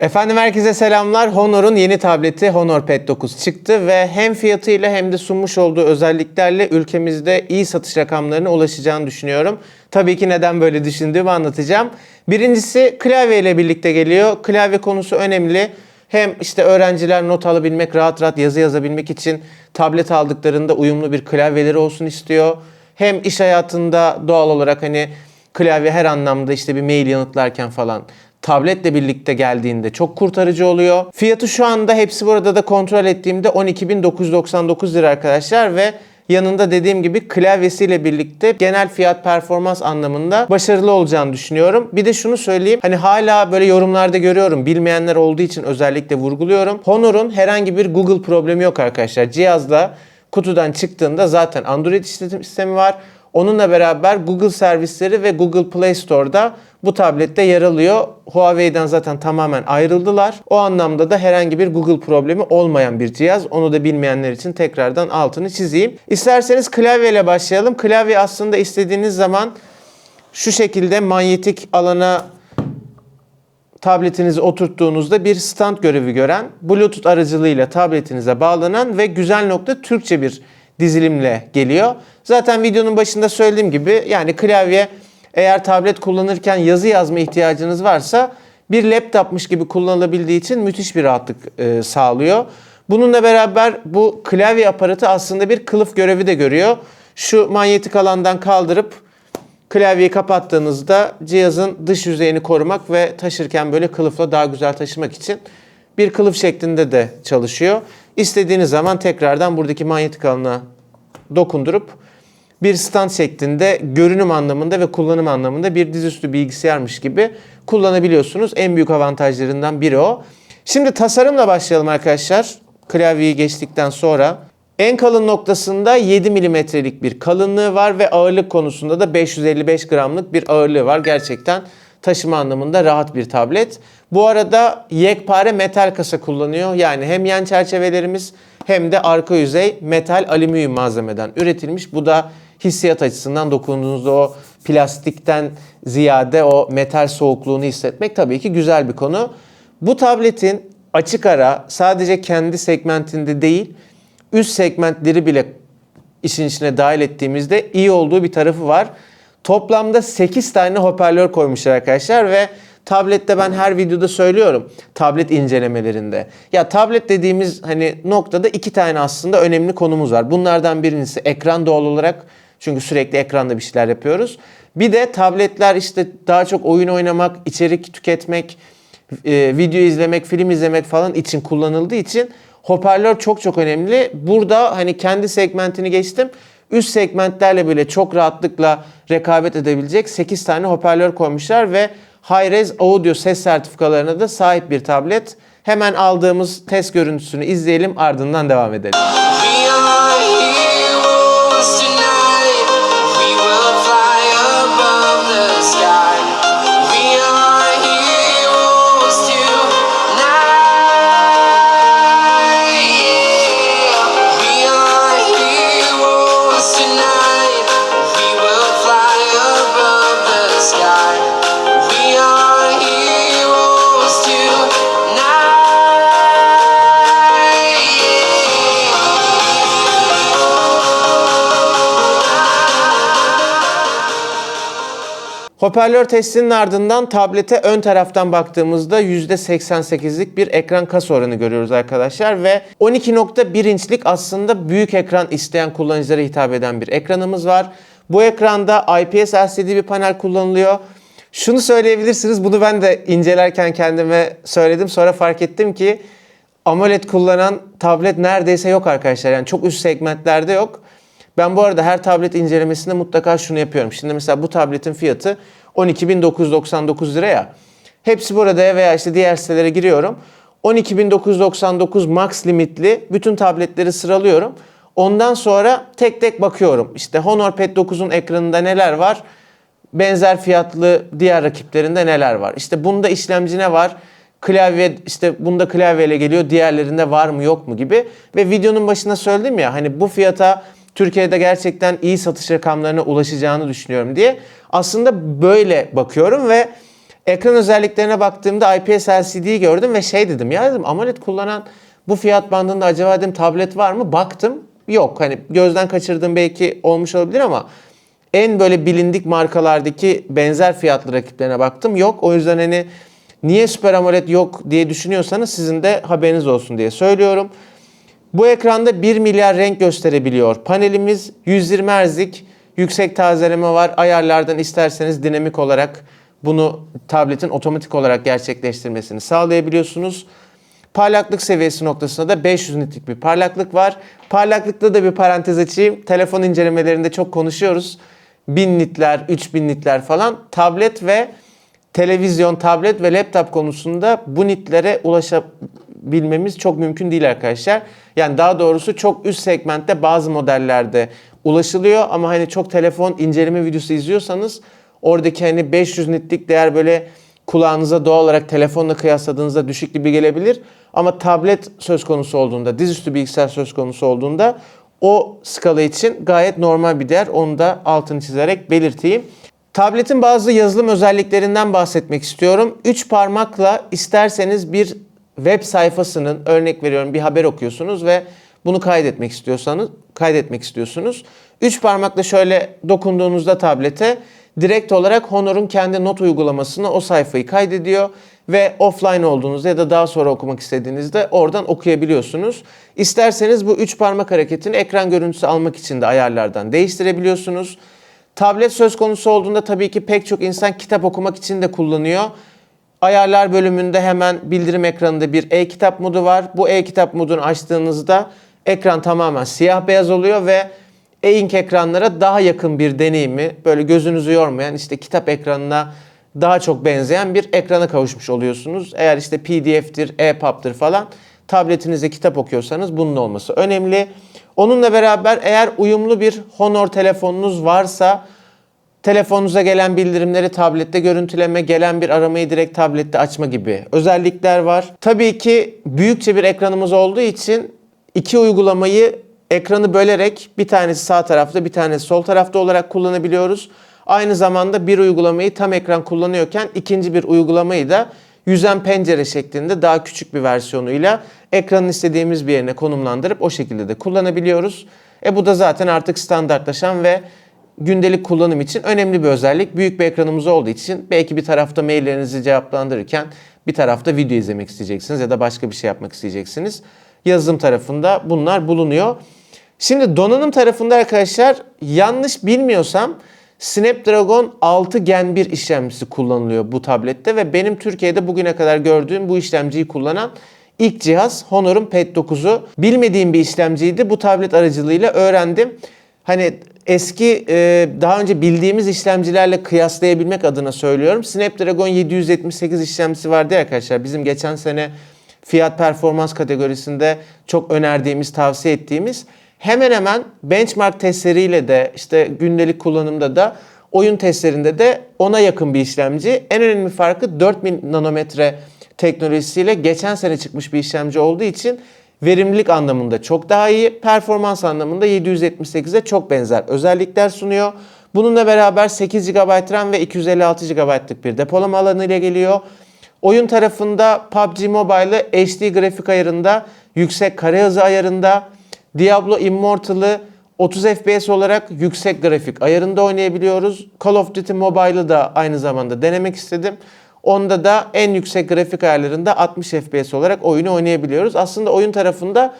Efendim herkese selamlar. Honor'un yeni tableti Honor Pad 9 çıktı ve hem fiyatıyla hem de sunmuş olduğu özelliklerle ülkemizde iyi satış rakamlarına ulaşacağını düşünüyorum. Tabii ki neden böyle düşündüğümü anlatacağım. Birincisi klavye ile birlikte geliyor. Klavye konusu önemli. Hem işte öğrenciler not alabilmek, rahat rahat yazı yazabilmek için tablet aldıklarında uyumlu bir klavyeleri olsun istiyor. Hem iş hayatında doğal olarak hani klavye her anlamda işte bir mail yanıtlarken falan tabletle birlikte geldiğinde çok kurtarıcı oluyor. Fiyatı şu anda hepsi burada da kontrol ettiğimde 12.999 lira arkadaşlar ve yanında dediğim gibi klavyesiyle birlikte genel fiyat performans anlamında başarılı olacağını düşünüyorum. Bir de şunu söyleyeyim. Hani hala böyle yorumlarda görüyorum. Bilmeyenler olduğu için özellikle vurguluyorum. Honor'un herhangi bir Google problemi yok arkadaşlar. Cihazda kutudan çıktığında zaten Android işletim sistemi var. Onunla beraber Google servisleri ve Google Play Store'da bu tablette yer alıyor. Huawei'den zaten tamamen ayrıldılar. O anlamda da herhangi bir Google problemi olmayan bir cihaz. Onu da bilmeyenler için tekrardan altını çizeyim. İsterseniz klavyeyle başlayalım. Klavye aslında istediğiniz zaman şu şekilde manyetik alana tabletinizi oturttuğunuzda bir stand görevi gören, Bluetooth aracılığıyla tabletinize bağlanan ve güzel nokta Türkçe bir dizilimle geliyor. Zaten videonun başında söylediğim gibi yani klavye eğer tablet kullanırken yazı yazma ihtiyacınız varsa bir laptopmuş gibi kullanılabildiği için müthiş bir rahatlık e, sağlıyor. Bununla beraber bu klavye aparatı aslında bir kılıf görevi de görüyor. Şu manyetik alandan kaldırıp Klavyeyi kapattığınızda cihazın dış yüzeyini korumak ve taşırken böyle kılıfla daha güzel taşımak için bir kılıf şeklinde de çalışıyor. İstediğiniz zaman tekrardan buradaki manyetik alana dokundurup bir stand şeklinde görünüm anlamında ve kullanım anlamında bir dizüstü bilgisayarmış gibi kullanabiliyorsunuz. En büyük avantajlarından biri o. Şimdi tasarımla başlayalım arkadaşlar. Klavyeyi geçtikten sonra en kalın noktasında 7 milimetrelik bir kalınlığı var ve ağırlık konusunda da 555 gramlık bir ağırlığı var. Gerçekten taşıma anlamında rahat bir tablet. Bu arada yekpare metal kasa kullanıyor. Yani hem yan çerçevelerimiz hem de arka yüzey metal alüminyum malzemeden üretilmiş. Bu da hissiyat açısından dokunduğunuzda o plastikten ziyade o metal soğukluğunu hissetmek tabii ki güzel bir konu. Bu tabletin açık ara sadece kendi segmentinde değil üst segmentleri bile işin içine dahil ettiğimizde iyi olduğu bir tarafı var. Toplamda 8 tane hoparlör koymuşlar arkadaşlar ve tablette ben her videoda söylüyorum tablet incelemelerinde. Ya tablet dediğimiz hani noktada iki tane aslında önemli konumuz var. Bunlardan birincisi ekran doğal olarak çünkü sürekli ekranda bir şeyler yapıyoruz. Bir de tabletler işte daha çok oyun oynamak, içerik tüketmek, e, video izlemek, film izlemek falan için kullanıldığı için hoparlör çok çok önemli. Burada hani kendi segmentini geçtim. Üst segmentlerle bile çok rahatlıkla rekabet edebilecek 8 tane hoparlör koymuşlar ve Hi-Res Audio ses sertifikalarına da sahip bir tablet. Hemen aldığımız test görüntüsünü izleyelim ardından devam edelim. Hoparlör testinin ardından tablete ön taraftan baktığımızda %88'lik bir ekran kas oranı görüyoruz arkadaşlar ve 12.1 inçlik aslında büyük ekran isteyen kullanıcılara hitap eden bir ekranımız var. Bu ekranda IPS LCD bir panel kullanılıyor. Şunu söyleyebilirsiniz, bunu ben de incelerken kendime söyledim. Sonra fark ettim ki AMOLED kullanan tablet neredeyse yok arkadaşlar. Yani çok üst segmentlerde yok. Ben bu arada her tablet incelemesinde mutlaka şunu yapıyorum. Şimdi mesela bu tabletin fiyatı 12.999 lira ya. Hepsi burada veya işte diğer sitelere giriyorum. 12.999 max limitli bütün tabletleri sıralıyorum. Ondan sonra tek tek bakıyorum. İşte Honor Pad 9'un ekranında neler var? Benzer fiyatlı diğer rakiplerinde neler var? İşte bunda işlemci ne var? Klavye işte bunda klavyeyle geliyor. Diğerlerinde var mı yok mu gibi. Ve videonun başında söyledim ya hani bu fiyata Türkiye'de gerçekten iyi satış rakamlarına ulaşacağını düşünüyorum diye. Aslında böyle bakıyorum ve Ekran özelliklerine baktığımda IPS LCD'yi gördüm ve şey dedim ya dedim AMOLED kullanan bu fiyat bandında acaba dedim tablet var mı? Baktım yok. Hani gözden kaçırdığım belki olmuş olabilir ama en böyle bilindik markalardaki benzer fiyatlı rakiplerine baktım. Yok. O yüzden hani niye Super AMOLED yok diye düşünüyorsanız sizin de haberiniz olsun diye söylüyorum. Bu ekranda 1 milyar renk gösterebiliyor. Panelimiz 120 Hz'lik yüksek tazeleme var. Ayarlardan isterseniz dinamik olarak bunu tabletin otomatik olarak gerçekleştirmesini sağlayabiliyorsunuz. Parlaklık seviyesi noktasında da 500 nitlik bir parlaklık var. Parlaklıkta da bir parantez açayım. Telefon incelemelerinde çok konuşuyoruz. 1000 nitler, 3000 nitler falan. Tablet ve televizyon, tablet ve laptop konusunda bu nitlere ulaşabilmemiz çok mümkün değil arkadaşlar. Yani daha doğrusu çok üst segmentte bazı modellerde ulaşılıyor ama hani çok telefon inceleme videosu izliyorsanız oradaki hani 500 nitlik değer böyle kulağınıza doğal olarak telefonla kıyasladığınızda düşük gibi gelebilir. Ama tablet söz konusu olduğunda, dizüstü bilgisayar söz konusu olduğunda o skala için gayet normal bir değer. Onu da altını çizerek belirteyim. Tabletin bazı yazılım özelliklerinden bahsetmek istiyorum. 3 parmakla isterseniz bir web sayfasının örnek veriyorum bir haber okuyorsunuz ve bunu kaydetmek istiyorsanız kaydetmek istiyorsunuz. 3 parmakla şöyle dokunduğunuzda tablete direkt olarak Honor'un kendi not uygulamasına o sayfayı kaydediyor ve offline olduğunuzda ya da daha sonra okumak istediğinizde oradan okuyabiliyorsunuz. İsterseniz bu 3 parmak hareketini ekran görüntüsü almak için de ayarlardan değiştirebiliyorsunuz. Tablet söz konusu olduğunda tabii ki pek çok insan kitap okumak için de kullanıyor. Ayarlar bölümünde hemen bildirim ekranında bir e-kitap modu var. Bu e-kitap modunu açtığınızda ekran tamamen siyah beyaz oluyor ve e-ink ekranlara daha yakın bir deneyimi, böyle gözünüzü yormayan işte kitap ekranına daha çok benzeyen bir ekrana kavuşmuş oluyorsunuz. Eğer işte PDF'tir, e-pub'dır falan tabletinizde kitap okuyorsanız bunun olması önemli. Onunla beraber eğer uyumlu bir Honor telefonunuz varsa telefonunuza gelen bildirimleri tablette görüntüleme, gelen bir aramayı direkt tablette açma gibi özellikler var. Tabii ki büyükçe bir ekranımız olduğu için iki uygulamayı ekranı bölerek bir tanesi sağ tarafta bir tanesi sol tarafta olarak kullanabiliyoruz. Aynı zamanda bir uygulamayı tam ekran kullanıyorken ikinci bir uygulamayı da yüzen pencere şeklinde daha küçük bir versiyonuyla ekranın istediğimiz bir yerine konumlandırıp o şekilde de kullanabiliyoruz. E bu da zaten artık standartlaşan ve gündelik kullanım için önemli bir özellik. Büyük bir ekranımız olduğu için belki bir tarafta maillerinizi cevaplandırırken bir tarafta video izlemek isteyeceksiniz ya da başka bir şey yapmak isteyeceksiniz. Yazılım tarafında bunlar bulunuyor. Şimdi donanım tarafında arkadaşlar yanlış bilmiyorsam Snapdragon 6 Gen 1 işlemcisi kullanılıyor bu tablette ve benim Türkiye'de bugüne kadar gördüğüm bu işlemciyi kullanan ilk cihaz Honor'un Pad 9'u. Bilmediğim bir işlemciydi. Bu tablet aracılığıyla öğrendim. Hani eski e, daha önce bildiğimiz işlemcilerle kıyaslayabilmek adına söylüyorum. Snapdragon 778 işlemcisi vardı ya arkadaşlar. Bizim geçen sene fiyat performans kategorisinde çok önerdiğimiz, tavsiye ettiğimiz hemen hemen benchmark testleriyle de işte gündelik kullanımda da oyun testlerinde de ona yakın bir işlemci. En önemli farkı 4000 nanometre teknolojisiyle geçen sene çıkmış bir işlemci olduğu için verimlilik anlamında çok daha iyi, performans anlamında 778'e çok benzer özellikler sunuyor. Bununla beraber 8 GB RAM ve 256 GB'lık bir depolama alanı ile geliyor. Oyun tarafında PUBG Mobile'ı HD grafik ayarında, yüksek kare hızı ayarında, Diablo Immortal'ı 30 FPS olarak yüksek grafik ayarında oynayabiliyoruz. Call of Duty Mobile'ı da aynı zamanda denemek istedim. Onda da en yüksek grafik ayarlarında 60 FPS olarak oyunu oynayabiliyoruz. Aslında oyun tarafında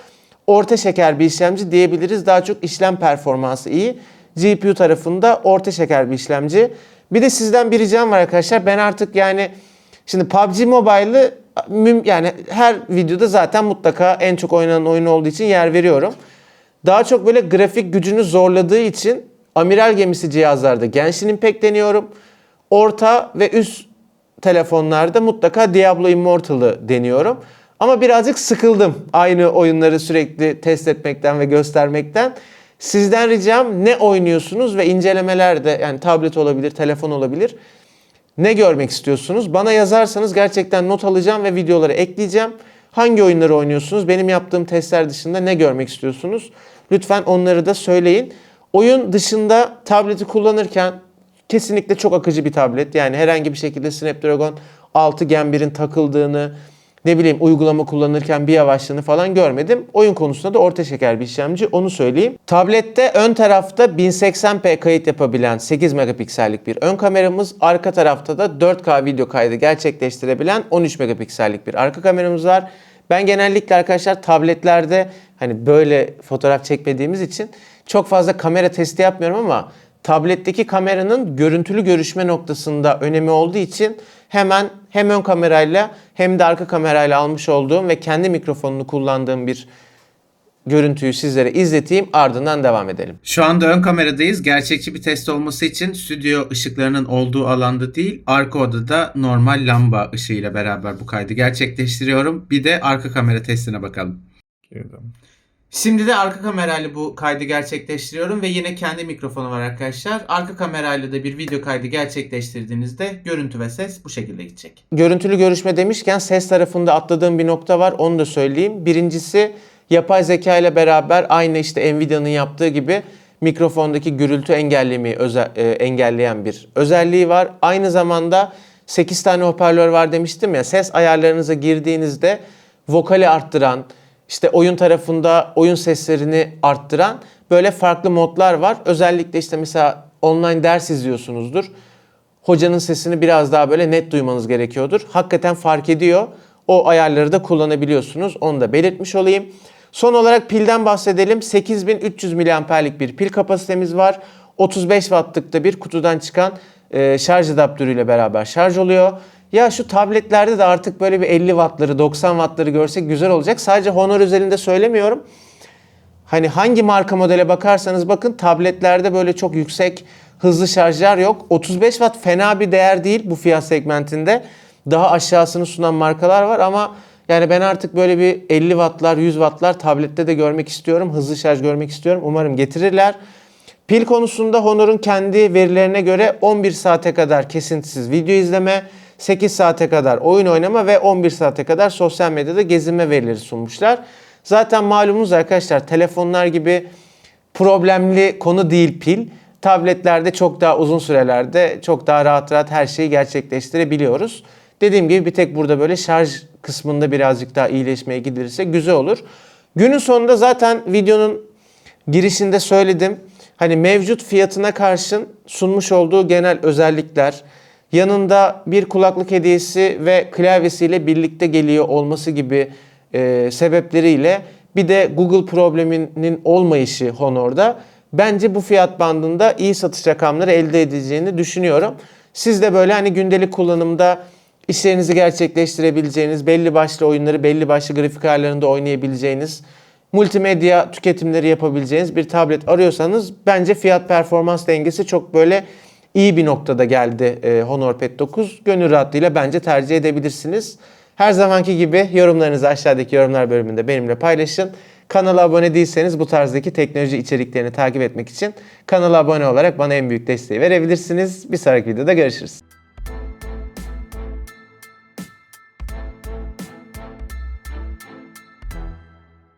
orta şeker bir işlemci diyebiliriz. Daha çok işlem performansı iyi. GPU tarafında orta şeker bir işlemci. Bir de sizden bir ricam var arkadaşlar. Ben artık yani şimdi PUBG Mobile'ı yani her videoda zaten mutlaka en çok oynanan oyun olduğu için yer veriyorum. Daha çok böyle grafik gücünü zorladığı için amiral gemisi cihazlarda Genshin Impact deniyorum. Orta ve üst telefonlarda mutlaka Diablo Immortal'ı deniyorum. Ama birazcık sıkıldım aynı oyunları sürekli test etmekten ve göstermekten. Sizden ricam ne oynuyorsunuz ve incelemelerde yani tablet olabilir, telefon olabilir. Ne görmek istiyorsunuz? Bana yazarsanız gerçekten not alacağım ve videoları ekleyeceğim. Hangi oyunları oynuyorsunuz? Benim yaptığım testler dışında ne görmek istiyorsunuz? Lütfen onları da söyleyin. Oyun dışında tableti kullanırken kesinlikle çok akıcı bir tablet. Yani herhangi bir şekilde Snapdragon 6 Gen 1'in takıldığını, ne bileyim uygulama kullanırken bir yavaşlığını falan görmedim. Oyun konusunda da orta şeker bir işlemci onu söyleyeyim. Tablette ön tarafta 1080p kayıt yapabilen 8 megapiksellik bir ön kameramız, arka tarafta da 4K video kaydı gerçekleştirebilen 13 megapiksellik bir arka kameramız var. Ben genellikle arkadaşlar tabletlerde hani böyle fotoğraf çekmediğimiz için çok fazla kamera testi yapmıyorum ama tabletteki kameranın görüntülü görüşme noktasında önemi olduğu için hemen hem ön kamerayla hem de arka kamerayla almış olduğum ve kendi mikrofonunu kullandığım bir görüntüyü sizlere izleteyim ardından devam edelim. Şu anda ön kameradayız. Gerçekçi bir test olması için stüdyo ışıklarının olduğu alanda değil, arka odada normal lamba ışığıyla beraber bu kaydı gerçekleştiriyorum. Bir de arka kamera testine bakalım. Girdim. Şimdi de arka kamerayla bu kaydı gerçekleştiriyorum ve yine kendi mikrofonu var arkadaşlar. Arka kamerayla da bir video kaydı gerçekleştirdiğinizde görüntü ve ses bu şekilde gidecek. Görüntülü görüşme demişken ses tarafında atladığım bir nokta var onu da söyleyeyim. Birincisi yapay zeka ile beraber aynı işte Nvidia'nın yaptığı gibi mikrofondaki gürültü engellemeyi öze- e, engelleyen bir özelliği var. Aynı zamanda 8 tane hoparlör var demiştim ya ses ayarlarınıza girdiğinizde vokali arttıran, işte oyun tarafında oyun seslerini arttıran böyle farklı modlar var. Özellikle işte mesela online ders izliyorsunuzdur. Hocanın sesini biraz daha böyle net duymanız gerekiyordur. Hakikaten fark ediyor. O ayarları da kullanabiliyorsunuz. Onu da belirtmiş olayım. Son olarak pilden bahsedelim. 8300 mAh'lik bir pil kapasitemiz var. 35 wattlık da bir kutudan çıkan şarj adaptörüyle beraber şarj oluyor. Ya şu tabletlerde de artık böyle bir 50 wattları 90 wattları görsek güzel olacak. Sadece Honor özelinde söylemiyorum. Hani hangi marka modele bakarsanız bakın tabletlerde böyle çok yüksek hızlı şarjlar yok. 35 watt fena bir değer değil bu fiyat segmentinde. Daha aşağısını sunan markalar var ama yani ben artık böyle bir 50 wattlar 100 wattlar tablette de görmek istiyorum. Hızlı şarj görmek istiyorum. Umarım getirirler. Pil konusunda Honor'un kendi verilerine göre 11 saate kadar kesintisiz video izleme, 8 saate kadar oyun oynama ve 11 saate kadar sosyal medyada gezinme verileri sunmuşlar. Zaten malumunuz arkadaşlar telefonlar gibi problemli konu değil pil. Tabletlerde çok daha uzun sürelerde çok daha rahat rahat her şeyi gerçekleştirebiliyoruz. Dediğim gibi bir tek burada böyle şarj kısmında birazcık daha iyileşmeye gidilirse güzel olur. Günün sonunda zaten videonun girişinde söyledim. Hani mevcut fiyatına karşın sunmuş olduğu genel özellikler, yanında bir kulaklık hediyesi ve klavyesiyle birlikte geliyor olması gibi e, sebepleriyle bir de Google probleminin olmayışı Honor'da bence bu fiyat bandında iyi satış rakamları elde edeceğini düşünüyorum. Siz de böyle hani gündelik kullanımda işlerinizi gerçekleştirebileceğiniz, belli başlı oyunları belli başlı grafik ayarlarında oynayabileceğiniz, multimedya tüketimleri yapabileceğiniz bir tablet arıyorsanız bence fiyat performans dengesi çok böyle iyi bir noktada geldi e, Honor Pad 9. Gönül rahatlığıyla bence tercih edebilirsiniz. Her zamanki gibi yorumlarınızı aşağıdaki yorumlar bölümünde benimle paylaşın. Kanala abone değilseniz bu tarzdaki teknoloji içeriklerini takip etmek için kanala abone olarak bana en büyük desteği verebilirsiniz. Bir sonraki videoda görüşürüz.